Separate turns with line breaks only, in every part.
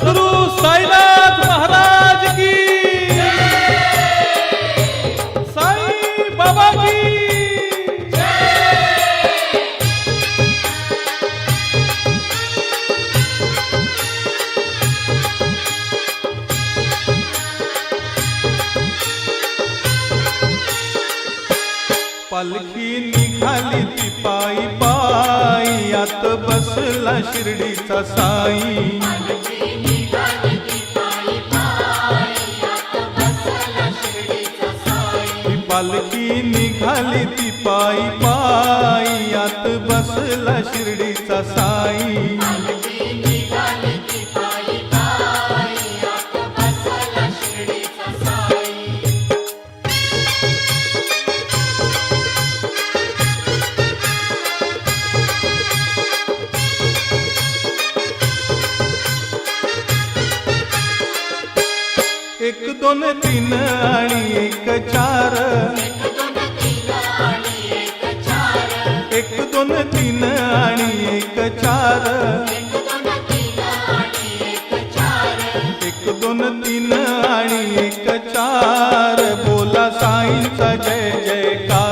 ਸਤਿਗੁਰੂ ਸਾਈਂ शिर्डीचा साई. पालखी निघाली ती पायी पायी. आत बसला शिर्डीचा साई. दोन तीन आणि एक चार. एक दोन तीन आणि एक चार. एक दोन तीन आणि एक चार. बोला साईंचा जय जयकार.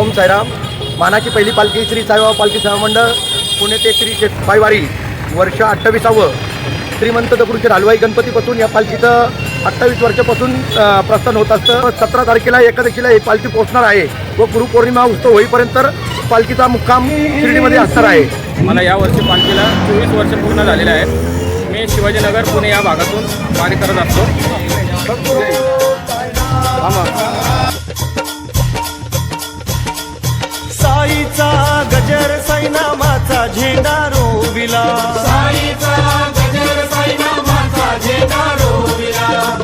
ओम साईराम. मानाची पहिली पालखी श्री साईबाबा पालखी सेवा मंडळ पुणे ते श्री पायवारी वर्ष अठ्ठावीसावं. श्रीमंत दगडूचे हलवाई गणपतीपासून या पालखीचं अठ्ठावीस वर्षापासून प्रस्थान होत असतं. सतरा तारखेला एकादशीला ही पालखी पोहोचणार आहे व गुरुपौर्णिमा उत्सव होईपर्यंत पालखीचा मुक्काम शिर्डीमध्ये असणार आहे.
मला या वर्षी पालखीला चोवीस वर्ष पूर्ण झालेले आहेत. मी शिवाजीनगर पुणे या भागातून कार्य करत असतो.
साईचा गजर साईनामाचा झेंडा रोविला.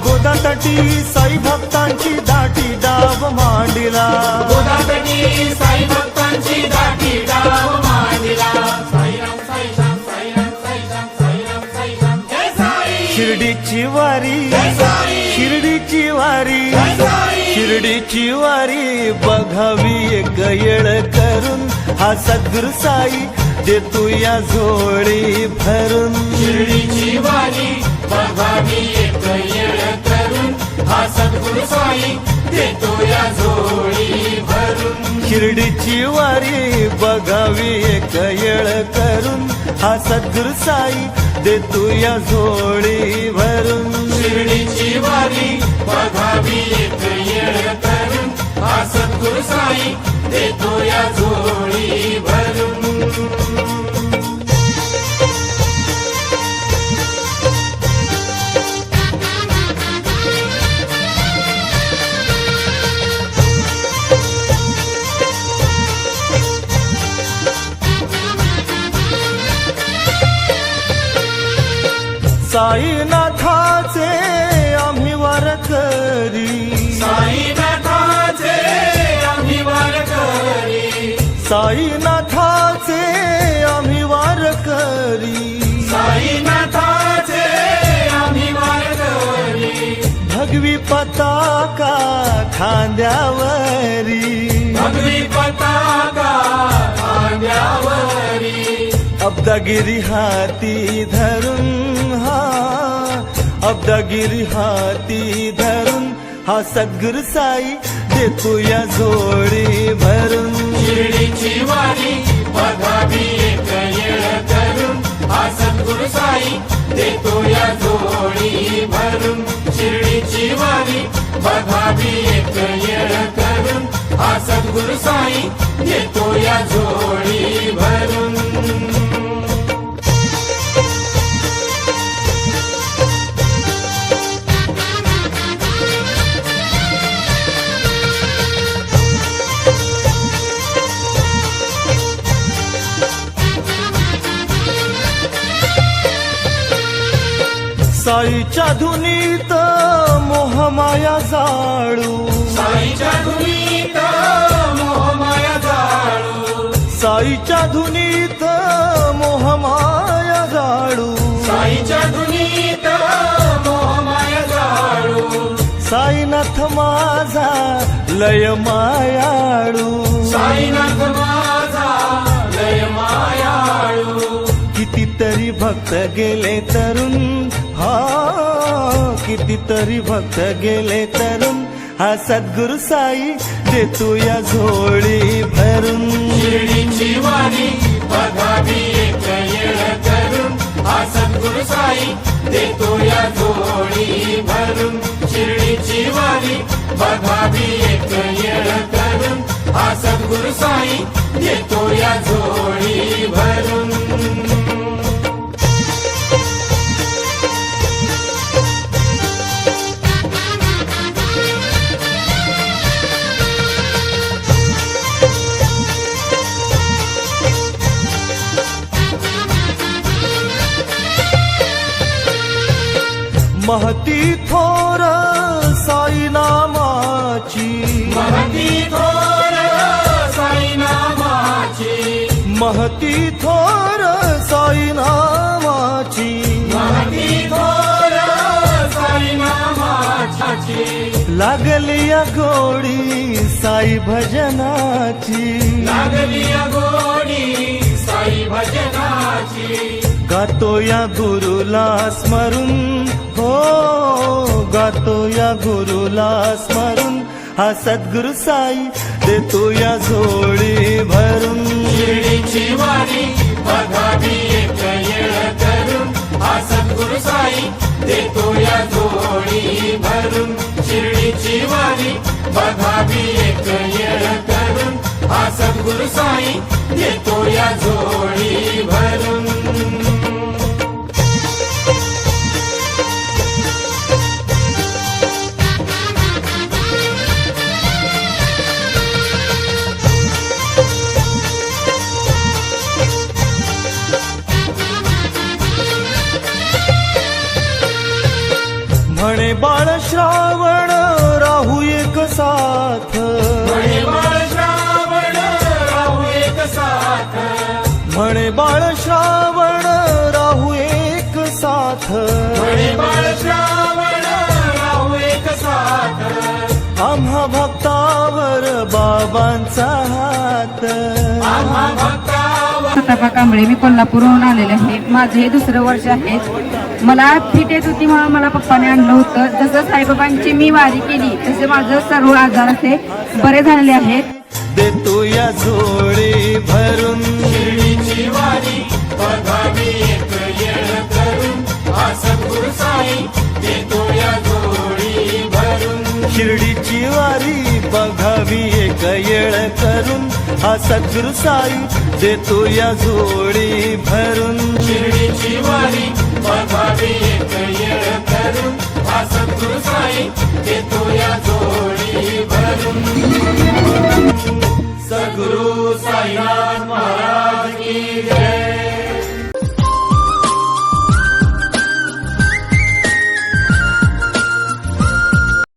गोदातटी साई भक्तांची दाटी डाव मांडिला. शिर्डीची वारी. शिर्डीची वारी. शिर्डीची वारी बघावी एक येळ करून. हा सद्गुरु साई देतो या झोळी भरून. शिर्डीची वारी बघावी एक येळ करून. हा सद्गुरु साई देतो या झोळी भरून. शिर्डीची वारी बघावी एक येळ करून. हा सद्गुरु साई देतो या झोळी भरून साईनाथाचे आम्ही वारकरी साईनाथाचे आम्ही वारकरी साईनाथाचे आम्ही वारकरी साईनाथाचे आम्ही वारकरी भगवी पताका खांद्यावरी. भगवी पताका खांद्यावरी. अब्दागिरी हाती धरून हा अब्दागिरी हाती धरून हा सद्गुरु साई देतो या जोडी भरून. शिर्डीची वारी बघावी एक येळ करून. हा सद्गुरु साई देतो या जोडी भरून. शिर्डीची वारी बघावी एक येळ हा सद्गुरु साई साईच्या धुनीत मोहमाया जाळू. साईच्या धुनीत मोहमाया जाळू. साईच्या धुनीत मोहमाया जाळू. साईच्या धुनीत मोहमाया जाळू. साईनाथ माझा लय मायाळू.
साईनाथ माझा लय मायाळू.
कितीतरी भक्त गेले तरुण हो कितीतरी भक्त गेले तरुण. हा सद्गुरु साई देतो या झोळी भरून.
शिर्डीची वारी बघावी एक येळ करून हा सद्गुरु साई देतो या झोळी भरून. शिर्डीची वारी बघावी एक येळ करून हा सद्गुरु साई देतो या भरून.
महती थोर साई नामाची
महती थोर साई नामाची
महती थोर साई नामाची
महती थोर साई नामाची
लागली गोडी साई भजनाची.
लागली गोडी साई भजनाची.
गातो या गुरुला स्मरून. हो गातो या गुरुला स्मरून. हा सद्गुरु साई देतो या झोळी भरून.
शिर्डीची वारी बघावी एक येळ करून. हा सद्गुरु साई देतो या झोळी भरून. शिर्डीची वारी बघावी एक येळ करून. हा सद्गुरु साई
म्हणे बाळ श्रावण राहू एक साथ.
म्हणे बाळ श्रावण राहू एक साथ.
म्हणे बाळ श्रावण राहू एक साथ.
म्हणे बाळ श्रावण राहू एक साथ.
आम्हा भक्तावर बाबांचा हात.
आम्हा
कांबळे मी कोल्हापूरहून आलेले आहे. माझे हे दुसरं वर्ष आहे मला फिट येत होती म्हणून मला पप्पाने आणलं होतं. जसं साईबाबांची मी वारी केली तसे माझं सर्व आजार असे बरे झालेले आहेत.
देतो या जोडे भरून.
शिर्डीची वारी बघावी देतो या जोडी भरून.
शिर्डीची वारी बघावी एक येळ करून. हा सद्गुरु साई देतो या जोडी भरून.
शिर्डीची वारी एक येळ हा सद्गुरु साई देतो या